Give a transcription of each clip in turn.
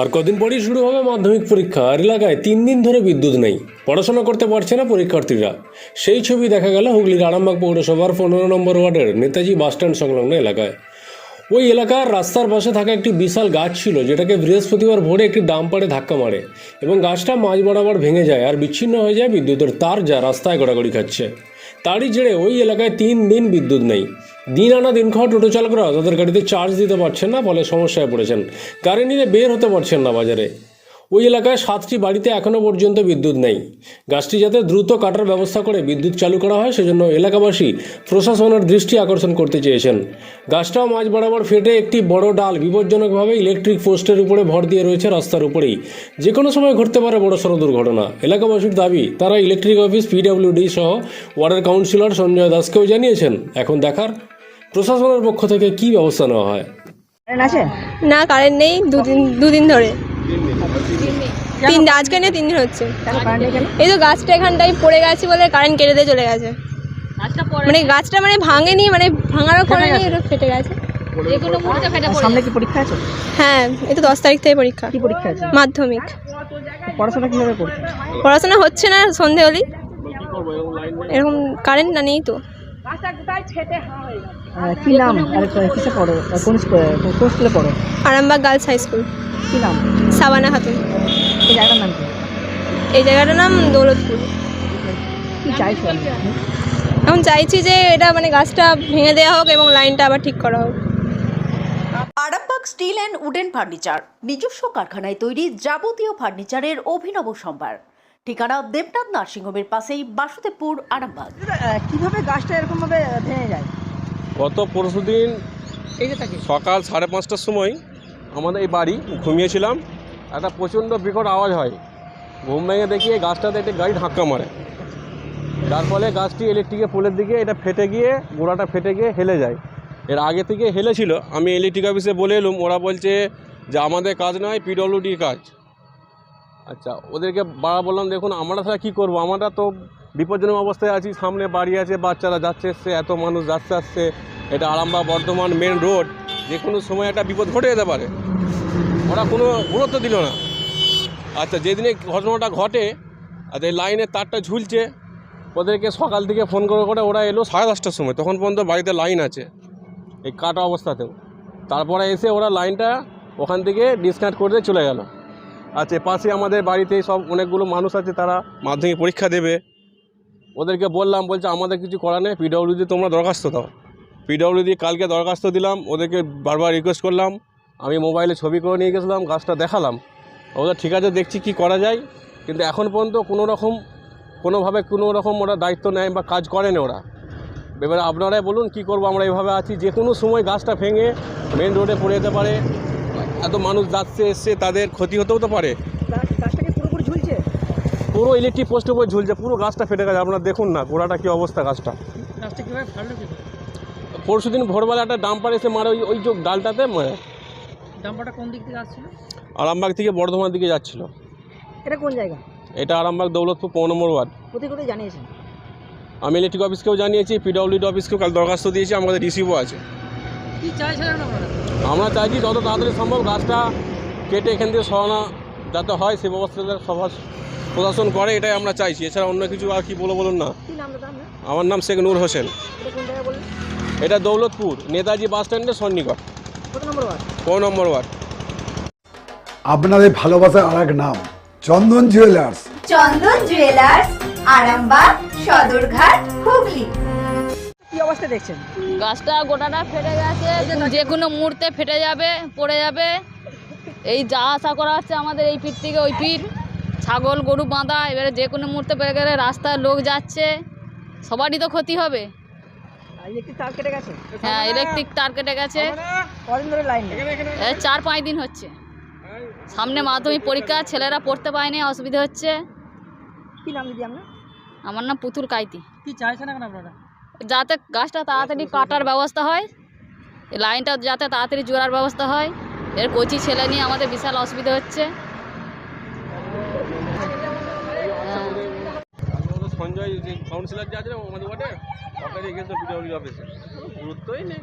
আর কদিন পরেই শুরু হবে মাধ্যমিক পরীক্ষা। আর এলাকায় তিন দিন ধরে বিদ্যুৎ নেই। পড়াশোনা করতে পারছে না পরীক্ষার্থীরা। সেই ছবি দেখা গেল হুগলির আরামবাগ পৌরসভার পনেরো নম্বর ওয়ার্ডের নেতাজি বাসস্ট্যান্ড সংলগ্ন এলাকায়। ওই এলাকার রাস্তার পাশে থাকা একটি বিশাল গাছ ছিল, যেটাকে বৃহস্পতিবার ভোরে একটি ডাম্পারে ধাক্কা মারে এবং গাছটা মাঝ বরাবর ভেঙে যায় আর বিচ্ছিন্ন হয়ে যায় বিদ্যুতের তার যা রাস্তায় গড়াগড়ি খাচ্ছে। তারই জেরে ওই এলাকায় তিন দিন বিদ্যুৎ নেই। দিন আনা দিন খাওয়া টোটো চালকরা তাদের গাড়িতে চার্জ দিতে পারছেন না, ফলে সমস্যায় পড়েছেন। গাড়ি নিয়ে বের হতে পারছেন না বাজারে। ওই এলাকায় সাতটি বাড়িতে এখনও পর্যন্ত বিদ্যুৎ নেই। গাছটি যাতে দ্রুত কাটার ব্যবস্থা করে বিদ্যুৎ চালু করা হয়, সেজন্য এলাকাবাসী প্রশাসনের দৃষ্টি আকর্ষণ করতে চেয়েছেন। গাছটাও মাঝ বরাবর ফেটে একটি বড় ডাল বিপজ্জনকভাবে ইলেকট্রিক পোস্টের উপরে ভর দিয়ে রয়েছে রাস্তার উপরেই। যে কোনো সময় ঘটতে পারে বড়সড় দুর্ঘটনা। এলাকাবাসীর দাবি, তারা ইলেকট্রিক অফিস পিডব্লিউডি সহ ওয়ার্ডের কাউন্সিলর সঞ্জয় দাসকেও জানিয়েছেন। এখন দেখার প্রশাসনের পক্ষ থেকে কী ব্যবস্থা নেওয়া হয়? আছে? না কারেন্ট নেই দুদিন দুদিন ধরে। তিন আজকে নিয়ে তিন দিন হচ্ছে। এই তো গাছটা এখানটায় পড়ে গেছে বলে কারেন্ট কেটে দিয়ে চলে গেছে। মানে গাছটা মানে ভাঙেনি মানে ভাঙারও করে নি ফেটে গেছে। সামনে কি পরীক্ষা আছে? হ্যাঁ এই তো দশ তারিখ থেকে পরীক্ষা। কি পরীক্ষা আছে? মাধ্যমিক। পড়াশোনা কীভাবে করছে? পড়াশোনা হচ্ছে না সন্ধে হলেই এরকম কারেন্ট না নেই তো। কি নাম? আর কিসে পড়ো? কোন স্কুলে কোন স্কুলে পড়ো? Arambagh girls high school. কি নাম? সাবানা খাতুন। এই জায়গাটার নাম কি? এই জায়গাটার নাম দৌলতপুর। কি চাইছো? এখন চাইছি যে এটা মানে গাছটা ভেঙে দেওয়া হোক এবং লাইনটা আবার ঠিক করা হোক। Arambagh steel and wooden furniture নিজস্ব কারখানায় তৈরি যাবতীয় ফার্নিচারের অভিনব সম্ভার। ঠিকানা দেবনাথ নার্সিংহোমের পাশেই বাসুদেবপুর আরামবাগ। কীভাবে গাছটা এরকম ভাবে ভেঙে যায়? গত যে থাকে সকাল সাড়ে পাঁচটার সময় আমাদের এই বাড়ি ঘুমিয়েছিলাম। একটা প্রচণ্ড বিকট আওয়াজ হয়। ঘুম ভেঙে দেখি এই গাছটাতে একটি গাড়ি ধাক্কা মারে। যার ফলে গাছটি ইলেকট্রিকের পোলের দিকে এটা ফেটে গিয়ে গোড়াটা ফেটে গিয়ে হেলে যায়। এর আগে থেকে হেলেছিল। আমি ইলেকট্রিক অফিসে বলে এলুম। ওরা বলছে যে আমাদের কাজ নয় পিডব্লিউডির কাজ। আচ্ছা ওদেরকে বাড়া বললাম, দেখুন, আমরা তাহলে কী করব? আমরা তো বিপজ্জনক অবস্থায় আছি, সামনে বাড়ি আছে, বাচ্চারা যাচ্ছে এসছে এত মানুষ যাচ্ছে, আসছে। এটা আরামবাগ বর্ধমান মেন রোড, যে কোনো সময় একটা বিপদ ঘটে যেতে পারে। ওরা কোনো গুরুত্ব দিল না। আচ্ছা যেদিনে ঘটনাটা ঘটে, আর এই লাইনের তারটা ঝুলছে, ওদেরকে সকাল থেকে ফোন করে করে ওরা এলো সাড়ে দশটার সময়। তখন পর্যন্ত বাড়িতে লাইন আছে, এই কাটা অবস্থাতেও। তারপরে এসে ওরা লাইনটা ওখান থেকে ডিসকানেক্ট করে চলে গেল। আচ্ছা পাশে আমাদের বাড়িতে সব অনেকগুলো মানুষ আছে, তারা মাধ্যমিক পরীক্ষা দেবে। ওদেরকে বললাম, বলছে, আমাদের কিছু করার নেই পিডব্লিউডি তোমরা দরখাস্ত দাও। পিডব্লিউডি কালকে দরখাস্ত দিলাম, ওদেরকে বারবার রিকোয়েস্ট করলাম। আমি মোবাইলে ছবি করে নিয়ে গেছিলাম, গাছটা দেখালাম। ওদের ঠিক আছে, দেখছি কি করা যায়। কিন্তু এখন পর্যন্ত কোনো রকম, কোনোভাবে কোনো রকম ওরা দায়িত্ব নেয় বা কাজ করেন ওরা। এবারে আপনারাই বলুন, কি করব, আমরা এইভাবে আছি। যে কোনো সময় গাছটা ভেঙে মেন রোডে পড়ে যেতে পারে। এত মানুষ যাচ্ছে এসছে তাদের ক্ষতি হতেও তো পারে। পুরো ইলেকট্রিক পোস্টের উপরে ঝুলছে পুরো গাছটা ফেটে গেছে আপনারা দেখুন না গোড়াটা কী অবস্থা গাছটা। পরশু দিন ভোরবেলা একটা ডাম্পার এসে মারে ওই ওই যে ডালটাতে মারে ডাম্পারটা কোন দিক থেকে আসছিল? আরামবাগ থেকে বর্ধমান দিকে যাচ্ছিল। এটা কোন জায়গা? এটা আরামবাগ দৌলতপুর পনেরো নম্বর ওয়ার্ড। কোথায় কোথায় জানিয়েছেন? আমি ইলেকট্রিক অফিসকেও জানিয়েছি পিডব্লিউডি অফিসকেও কাল দরখাস্ত দিয়েছি আমাদের রিসিভও আছে। কি চাইছিলেন আপনারা? আমরা চাইছি যত তাড়াতাড়ি সম্ভব গাছটা কেটে এখান থেকে সরানো যাতে হয় সে ব্যবস্থাটা সভা প্রশাসন করে এটাই আমরা চাইছি। এছাড়া অন্য কিছু আর কি বলো বলুন না। কি আমার নাম শেখ নূর হোসেন। এটা দৌলতপুর নেতাজি বাস স্ট্যান্ডের সন্নিকট। কত নম্বর ওয়ার্ড? আপনাদের ভালোবাসার আর এক নাম চন্দন জুয়েলার্স। চন্দন জুয়েলার্স আরামবাগ সদরঘাট হুগলি। কি অবস্থা দেখছেন? গাছটা গোটাটা ফেটে গেছে যে কোনো মুহূর্তে ফেটে যাবে পড়ে যাবে। এই যা আশা করা হচ্ছে আমাদের এই পিঠ থেকে ওই পিঠ। ছাগল গরু বাঁধা এবারে যে কোনো মুহূর্তে পেরে গেলে রাস্তায় লোক যাচ্ছে। সবারই তো ক্ষতি হবে। হ্যাঁ ইলেকট্রিক তার কেটে গেছে। এই চার পাঁচ দিন হচ্ছে। সামনে মাধ্যমিক পরীক্ষা ছেলেরা পড়তে পায়নি অসুবিধা হচ্ছে। কি নাম দিদি আপনার? আমার নাম পুতুল কাইতি। কি চাইছেন এখন আপনারা? যাতে গাছটা তাড়াতাড়ি কাটার ব্যবস্থা হয় লাইনটা যাতে তাড়াতাড়ি জোড়ার ব্যবস্থা হয়, এর কচি ছেলে নিয়ে আমাদের বিশাল অসুবিধা হচ্ছে। সঞ্জয় কাউন্সিলর যে আছে গুরুত্বই নেই।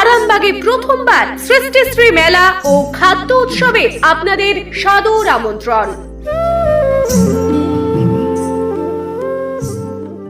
আরামবাগে প্রথমবার সৃষ্টিশ্রী মেলা ও খাদ্য উৎসবে আপনাদের সদর আমন্ত্রণ।